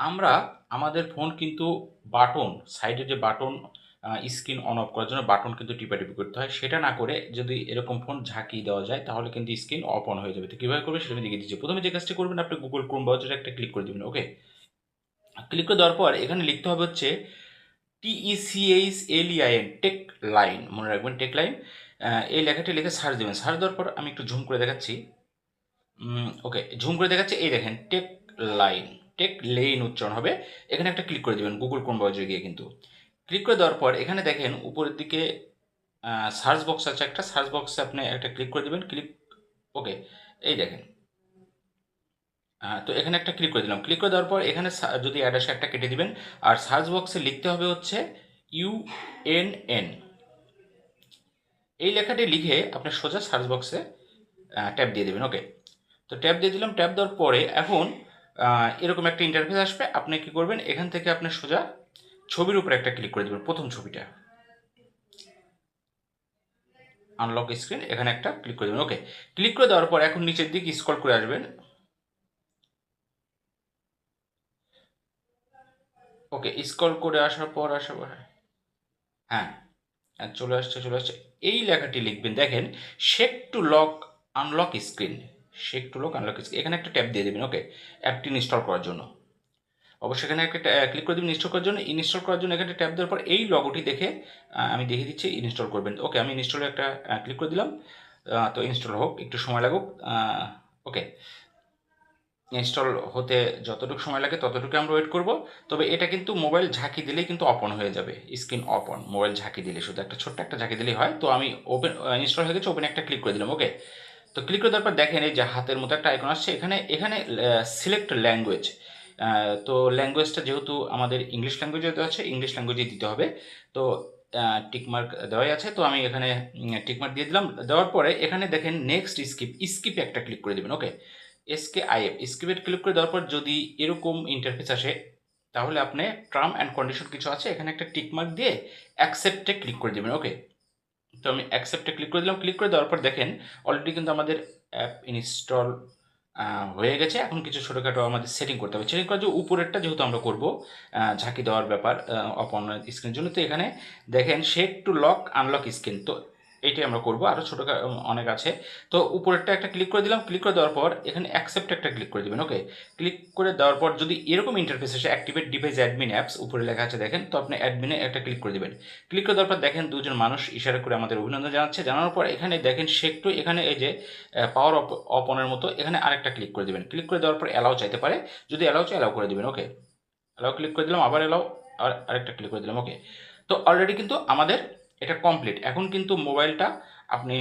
আমরা আমাদের ফোন কিন্তু বাটন সাইডে যে বাটন স্ক্রিন অন অফ করার জন্য বাটন কিন্তু টিপাটিপি করতে হয়। সেটা না করে যদি এরকম ফোন ঝাঁকিয়ে দেওয়া যায়, তাহলে কিন্তু স্ক্রিন অফ অন হয়ে যাবে। তো কীভাবে করবে সেটা আমি দেখিয়ে দিচ্ছি। প্রথমে যে কাজটি করবেন, আপনি গুগল ক্রোম ব্রাউজারে একটা ক্লিক করে দেবেন ওকে ক্লিক করে দেওয়ার পর এখানে লিখতে হবে হচ্ছে টিইসিএইচ এলইআইএন টেক লাইন মনে রাখবেন টেক লাইন এই লেখাটি লিখে সার্চ দেবেন। সার্চ দেওয়ার পর আমি একটু ঝুম করে দেখাচ্ছি। ওকে ঝুম করে দেখাচ্ছি। এই দেখেন টেক লাইন টেক লেইন উচ্চারণ হবে। এখানে একটা ক্লিক করে দেবেন গুগল কোন ব্রাউজারে গিয়ে কিন্তু। ক্লিক করে দেওয়ার পর এখানে দেখেন উপরের দিকে সার্চ বক্স আছে একটা সার্চ বক্সে আপনি একটা ক্লিক করে দেবেন ক্লিক ওকে এই দেখেন। তো এখানে একটা ক্লিক করে দিলাম। ক্লিক করে দেওয়ার পর এখানে যদি অ্যাড আসে একটা কেটে দিবেন। আর সার্চ বক্সে লিখতে হবে হচ্ছে ইউ এন এন এই লেখাটি লিখে আপনি সোজা সার্চ বক্সে ট্যাপ দিয়ে দেবেন ওকে তো ট্যাপ দিয়ে দিলাম ট্যাপ দেওয়ার পরে এখন এরকম একটা ইন্টারফেস আসবে আপনি কি করবেন এখান থেকে আপনি সোজা ছবির উপরে একটা ক্লিক করে দেবেন প্রথম ছবিটা। আনলক স্ক্রিন এখানে একটা ক্লিক করে দেবেন ওকে ক্লিক করে দেওয়ার পর এখন নিচের দিকে স্ক্রল করে আসবেন। ওকে স্ক্রল করে আসার পর আসার পর হ্যাঁ। হ্যাঁ, চলে আসছে চলে আসছে। এই লেখাটি লিখবেন দেখেন shake to lock unlock screen shake to lock unlock এখানে একটা ট্যাপ দিয়ে দেবেন ওকে অ্যাপটি ইনস্টল করার জন্য। অবশ্যই এখানে একটা ক্লিক করে দেবেন ইনস্টল করার জন্য। ইনস্টল করার জন্য এখানে ট্যাপ দেওয়ার পর এই লগোটি দেখে আমি দেখিয়ে দিচ্ছি ইনস্টল করবেন। ওকে আমি ইনস্টলে একটা ক্লিক করে দিলাম। তো ইনস্টল হোক, একটু সময় লাগুক। ওকে ইনস্টল হতে যতটুকু সময় লাগে ততটুকু আমরা ওয়েট করব। তবে এটা কিন্তু মোবাইল ঝাঁকি দিলেই কিন্তু অপন হয়ে যাবে। স্ক্রিন অপন মোবাইল ঝাঁকি দিলে। শুধু একটা ছোট্ট একটা ঝাঁকি দিলেই হয়। তো আমি ওপেন ইনস্টল হয়ে গেছে ওপেন একটা ক্লিক করে দিলাম ওকে তো ক্লিক করে দেওয়ার পর দেখেন এই যে হাতের মতো একটা আইকন আসছে। এখানে এখানে সিলেক্ট ল্যাঙ্গুয়েজ তো ল্যাঙ্গুয়েজটা যেহেতু আমাদের ইংলিশ ল্যাঙ্গুয়েজে দেওয়া আছে ইংলিশ ল্যাঙ্গুয়েজে দিতে হবে। তো টিকমার্ক দেওয়াই আছে। তো আমি এখানে টিকমার্ক দিয়ে দিলাম। দেওয়ার পরে এখানে দেখেন নেক্সট স্কিপ স্কিপে একটা ক্লিক করে দেবেন ওকে এসকে আইএফ স্কিপে ক্লিক করে দেওয়ার পর যদি এরকম ইন্টারফেস আসে, তাহলে আপনি টার্ম অ্যান্ড কন্ডিশন কিছু আছে, এখানে একটা টিকমার্ক দিয়ে অ্যাকসেপ্টে ক্লিক করে দেবেন ওকে তো আমি অ্যাকসেপ্টে ক্লিক করে দিলাম। ক্লিক করে দেওয়ার পর দেখেন অলরেডি কিন্তু আমাদের অ্যাপ ইনস্টল হয়ে গেছে। এখন কিছু ছোটোখাটো আমাদের সেটিং করতে হবে। সেটিং করার জন্য উপরেরটা যেহেতু আমরা করব ঝাঁকি দেওয়ার ব্যাপার অপন স্ক্রিনের জন্য। তো এখানে দেখেন shake to lock unlock screen তো এইটাই আমরা করব আরও ছোটো অনেক আছে তো উপরেরটা একটা ক্লিক করে দিলাম ক্লিক করে দেওয়ার পর এখানে অ্যাকসেপ্ট একটা ক্লিক করে দেবেন ওকে ক্লিক করে দেওয়ার পর যদি এরকম ইন্টারফেস আসে অ্যাক্টিভেট ডিভাইস অ্যাডমিন অ্যাপস উপরে লেখা আছে দেখেন তো আপনি অ্যাডমিনে একটা ক্লিক করে দেবেন ক্লিক করে দেওয়ার পর দেখেন দুজন মানুষ ইশারা করে আমাদের অভিনন্দন জানাচ্ছে জানানোর পর এখানে দেখেন শেকটু এখানে এই যে পাওয়ার অপ অপনের মতো এখানে আরেকটা ক্লিক করে দেবেন ক্লিক করে দেওয়ার পর অ্যালাউ চাইতে পারে যদি অ্যালাউ চাই অ্যালাউ করে দেবেন ওকে অ্যালাউ ক্লিক করে দিলাম আবার অ্যালাউ আর আরেকটা ক্লিক করে দিলাম ওকে তো অলরেডি কিন্তু আমাদের এটা কমপ্লিট এখন কিন্তু মোবাইলটা আপনি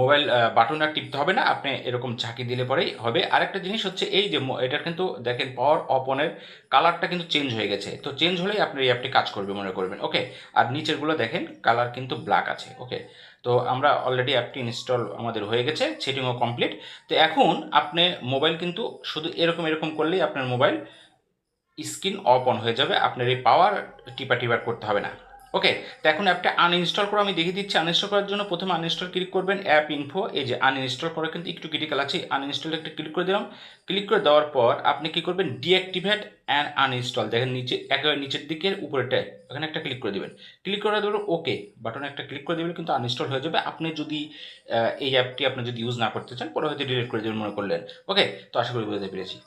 মোবাইল বাটন আর টিপতে হবে না, আপনি এরকম ঝাঁকি দিলে পরেই হবে। আরেকটা জিনিস হচ্ছে এই যে এটার কিন্তু দেখেন পাওয়ার অপনের কালারটা কিন্তু চেঞ্জ হয়ে গেছে। তো চেঞ্জ হলেই আপনি, এই অ্যাপটি কাজ করবে, মনে করবেন ওকে আর নিচেরগুলো দেখেন কালার কিন্তু ব্ল্যাক আছে ওকে তো আমরা অলরেডি অ্যাপটি ইনস্টল আমাদের হয়ে গেছে সেটিংও কমপ্লিট তো এখন আপনি মোবাইল কিন্তু শুধু এরকম এরকম করলেই আপনার মোবাইল স্ক্রিন অপ অন হয়ে যাবে, আপনার এই পাওয়ার টিপা টিপার করতে হবে না। ওকে তো এখন অ্যাপটা আনইনস্টল করে আমি দেখিয়ে দিচ্ছি। আনইনস্টল করার জন্য প্রথমে আনইনস্টল ক্লিক করবেন অ্যাপ ইনফো এই যে আনইনস্টল করা কিন্তু একটু ক্রিটিক্যাল আছে। আনইনস্টল একটা ক্লিক করে দিলাম। ক্লিক করে দেওয়ার পর আপনি কি করবেন? ডিঅ্যাক্টিভেট অ্যান্ড আনইনস্টল দেখেন নিচে, একেবারে নিচের দিকের উপরেটা এখানে একটা ক্লিক করে দেবেন। ক্লিক করে দেবেন ওকে বাটনে একটা ক্লিক করে দেবেন কিন্তু আনইনস্টল হয়ে যাবে। আপনি যদি এই অ্যাপটি আপনি যদি ইউজ না করতে চান, পরে হয়তো ডিলিট করে দেবেন মনে করলেন। ওকে তো আশা করি বুঝতে পেরেছি।